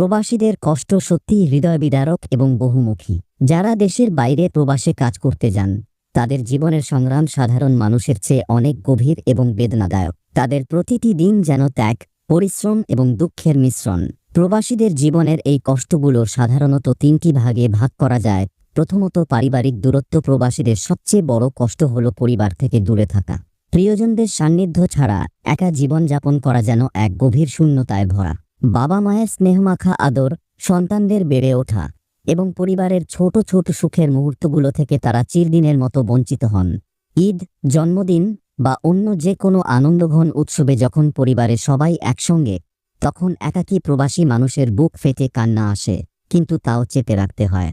প্রবাসীদের কষ্ট সত্যিই হৃদয় বিদারক এবং বহুমুখী। যারা দেশের বাইরে প্রবাসে কাজ করতে যান, তাদের জীবনের সংগ্রাম সাধারণ মানুষের চেয়ে অনেক গভীর এবং বেদনাদায়ক। তাদের প্রতিটি দিন যেন ত্যাগ, পরিশ্রম এবং দুঃখের মিশ্রণ। প্রবাসীদের জীবনের এই কষ্টগুলো সাধারণত তিনটি ভাগে ভাগ করা যায়। প্রথমত, পারিবারিক দূরত্ব প্রবাসীদের সবচেয়ে বড় কষ্ট হল পরিবার থেকে দূরে থাকা। প্রিয়জনদের সান্নিধ্য ছাড়া একা জীবনযাপন করা যেন এক গভীর শূন্যতায় ভরা। বাবা মায়ের স্নেহমাখা আদর সন্তানদের বেড়ে ওঠা এবং পরিবারের ছোট ছোট সুখের মুহূর্তগুলো থেকে তারা চিরদিনের মতো বঞ্চিত হন। ঈদ, জন্মদিন বা অন্য যে কোনো আনন্দঘন উৎসবে যখন পরিবারের সবাই একসঙ্গে, তখন একাকী প্রবাসী মানুষের বুক ফেটে কান্না আসে, কিন্তু তাও চেপে রাখতে হয়।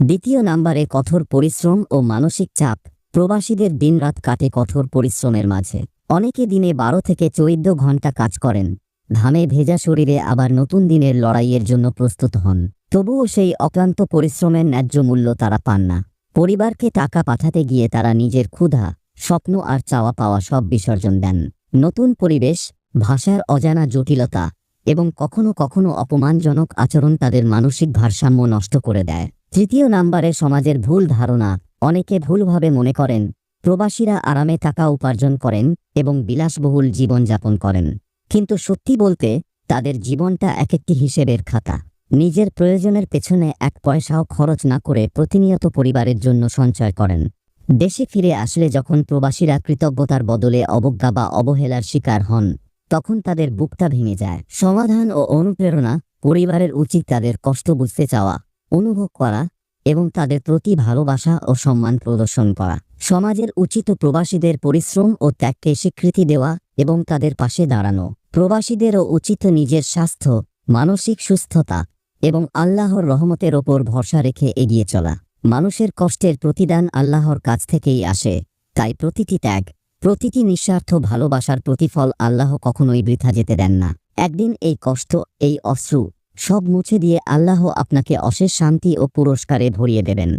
দ্বিতীয় নাম্বারে কঠোর পরিশ্রম ও মানসিক চাপ প্রবাসীদের দিনরাত কাটে কঠোর পরিশ্রমের মাঝে। অনেকে দিনে বারো থেকে চৌদ্দ ঘণ্টা কাজ করেন। ঘামে ভেজা শরীরে আবার নতুন দিনের লড়াইয়ের জন্য প্রস্তুত হন। তবুও সেই অক্লান্ত পরিশ্রমের ন্যায্য মূল্য তারা পান না। পরিবারকে টাকা পাঠাতে গিয়ে তারা নিজের ক্ষুধা, স্বপ্ন আর চাওয়া পাওয়া সব বিসর্জন দেন। নতুন পরিবেশ, ভাষার অজানা জটিলতা এবং কখনো কখনো অপমানজনক আচরণ তাদের মানসিক ভারসাম্য নষ্ট করে দেয়। তৃতীয় নাম্বারে সমাজের ভুল ধারণা, অনেকে ভুলভাবে মনে করেন, প্রবাসীরা আরামে টাকা উপার্জন করেন এবং বিলাসবহুল জীবনযাপন করেন। কিন্তু সত্যি বলতে, তাদের জীবনটা এক একটি হিসেবের খাতা। নিজের প্রয়োজনের পেছনে এক পয়সাও খরচ না করে প্রতিনিয়ত পরিবারের জন্য সঞ্চয় করেন। দেশে ফিরে আসলে যখন প্রবাসীরা কৃতজ্ঞতার বদলে অবজ্ঞা বা অবহেলার শিকার হন, তখন তাদের বুকটা ভেঙে যায়। সমাধান ও অনুপ্রেরণা, পরিবারের উচিত তাদের কষ্ট বুঝতে চাওয়া, অনুভব করা এবং তাদের প্রতি ভালোবাসা ও সম্মান প্রদর্শন করা। সমাজের উচিত প্রবাসীদের পরিশ্রম ও ত্যাগকে স্বীকৃতি দেওয়া এবং তাদের পাশে দাঁড়ানো। প্রবাসীদেরও উচিত নিজের স্বাস্থ্য, মানসিক সুস্থতা এবং আল্লাহর রহমতের ওপর ভরসা রেখে এগিয়ে চলা। মানুষের কষ্টের প্রতিদান আল্লাহর কাছ থেকেই আসে, তাই প্রতিটি ত্যাগ, প্রতিটি নিঃস্বার্থ ভালোবাসার প্রতিফল আল্লাহ কখনোই বৃথা যেতে দেন না। একদিন এই কষ্ট, এই অশ্রু সব মুছে দিয়ে আল্লাহ আপনাকে অশেষ শান্তি ও পুরস্কারে ভরিয়ে দেবেন।